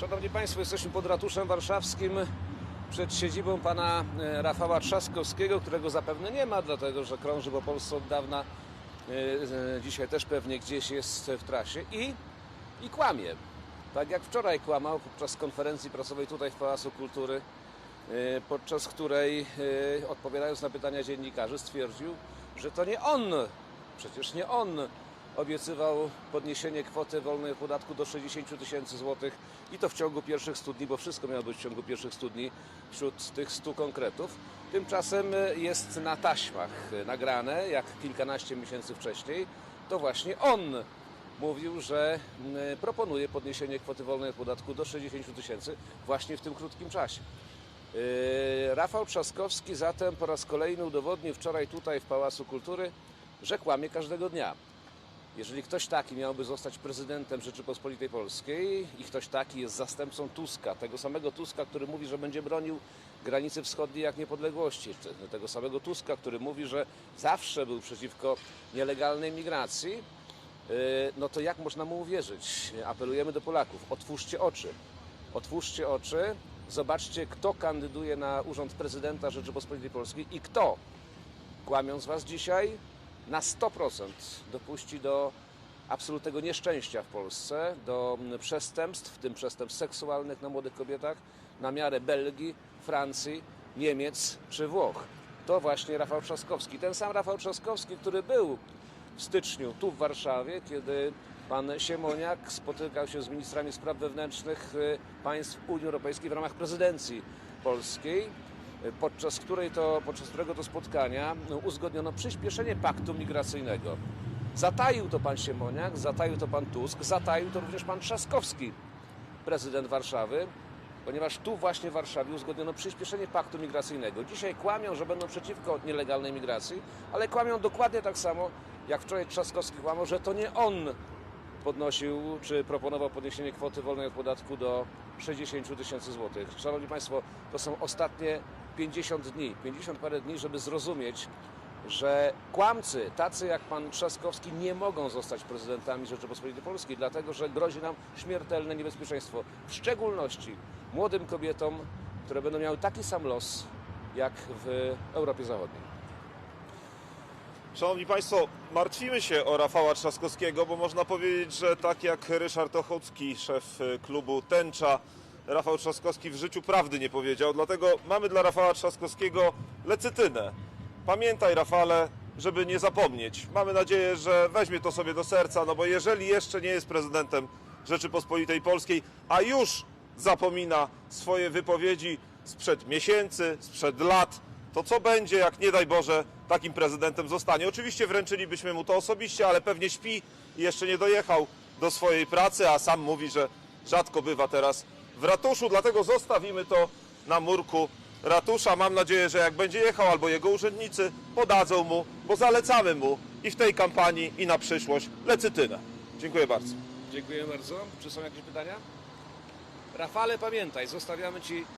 Szanowni Państwo, jesteśmy pod ratuszem warszawskim przed siedzibą pana e, Rafała Trzaskowskiego, którego zapewne nie ma, dlatego że krąży po Polsce od dawna. E, e, Dzisiaj też pewnie gdzieś jest w trasie i, i kłamie. Tak jak wczoraj kłamał podczas konferencji prasowej tutaj w Pałacu Kultury, podczas której odpowiadając na pytania dziennikarzy stwierdził, że to nie on, przecież nie on obiecywał podniesienie kwoty wolnej od podatku do 60 tysięcy złotych i to w ciągu pierwszych 100 dni, bo wszystko miało być w ciągu pierwszych 100 dni wśród tych 100 konkretów. Tymczasem jest na taśmach nagrane, jak kilkanaście miesięcy wcześniej, to właśnie on mówił, że m, proponuje podniesienie kwoty wolnej od podatku do 60 tysięcy właśnie w tym krótkim czasie. Yy, Rafał Trzaskowski zatem po raz kolejny udowodnił wczoraj tutaj w Pałacu Kultury, że kłamie każdego dnia. Jeżeli ktoś taki miałby zostać prezydentem Rzeczypospolitej Polskiej i ktoś taki jest zastępcą Tuska, tego samego Tuska, który mówi, że będzie bronił granicy wschodniej jak niepodległości, tego samego Tuska, który mówi, że zawsze był przeciwko nielegalnej migracji, yy, no to jak można mu uwierzyć? Apelujemy do Polaków, otwórzcie oczy. Otwórzcie oczy, zobaczcie, kto kandyduje na urząd prezydenta Rzeczypospolitej Polskiej i kto, kłamiąc Was dzisiaj, na 100% dopuści do absolutnego nieszczęścia w Polsce, do przestępstw, w tym przestępstw seksualnych na młodych kobietach, na miarę Belgii, Francji, Niemiec czy Włoch. To właśnie Rafał Trzaskowski. Ten sam Rafał Trzaskowski, który był w styczniu tu w Warszawie, kiedy pan Siemoniak spotykał się z ministrami spraw wewnętrznych y, państw Unii Europejskiej w ramach prezydencji polskiej, podczas, której to, podczas którego to spotkania no, uzgodniono przyspieszenie paktu migracyjnego. Zataił to pan Siemoniak, zataił to pan Tusk, zataił to również pan Trzaskowski, prezydent Warszawy, ponieważ tu właśnie w Warszawie uzgodniono przyspieszenie paktu migracyjnego. Dzisiaj kłamią, że będą przeciwko nielegalnej migracji, ale kłamią dokładnie tak samo, jak wczoraj Trzaskowski kłamał, że to nie on podnosił czy proponował podniesienie kwoty wolnej od podatku do 60 tysięcy złotych. Szanowni Państwo, to są ostatnie 50 dni, 50 parę dni, żeby zrozumieć, że kłamcy, tacy jak pan Trzaskowski, nie mogą zostać prezydentami Rzeczypospolitej Polskiej, dlatego że grozi nam śmiertelne niebezpieczeństwo. W szczególności młodym kobietom, które będą miały taki sam los jak w Europie Zachodniej. Szanowni Państwo, martwimy się o Rafała Trzaskowskiego, bo można powiedzieć, że tak jak Ryszard Ochocki, szef y, klubu Tęcza, Rafał Trzaskowski w życiu prawdy nie powiedział. Dlatego mamy dla Rafała Trzaskowskiego lecytynę. Pamiętaj, Rafale, żeby nie zapomnieć. Mamy nadzieję, że weźmie to sobie do serca, no bo jeżeli jeszcze nie jest prezydentem Rzeczypospolitej Polskiej, a już zapomina swoje wypowiedzi sprzed miesięcy, sprzed lat, to co będzie, jak nie daj Boże, takim prezydentem zostanie? Oczywiście wręczylibyśmy mu to osobiście, ale pewnie śpi i jeszcze nie dojechał do swojej pracy, a sam mówi, że rzadko bywa teraz w ratuszu, dlatego zostawimy to na murku ratusza. Mam nadzieję, że jak będzie jechał albo jego urzędnicy podadzą mu, bo zalecamy mu i w tej kampanii i na przyszłość lecytynę. Dziękuję bardzo. Dziękuję bardzo. Czy są jakieś pytania? Rafale, pamiętaj, zostawiamy Ci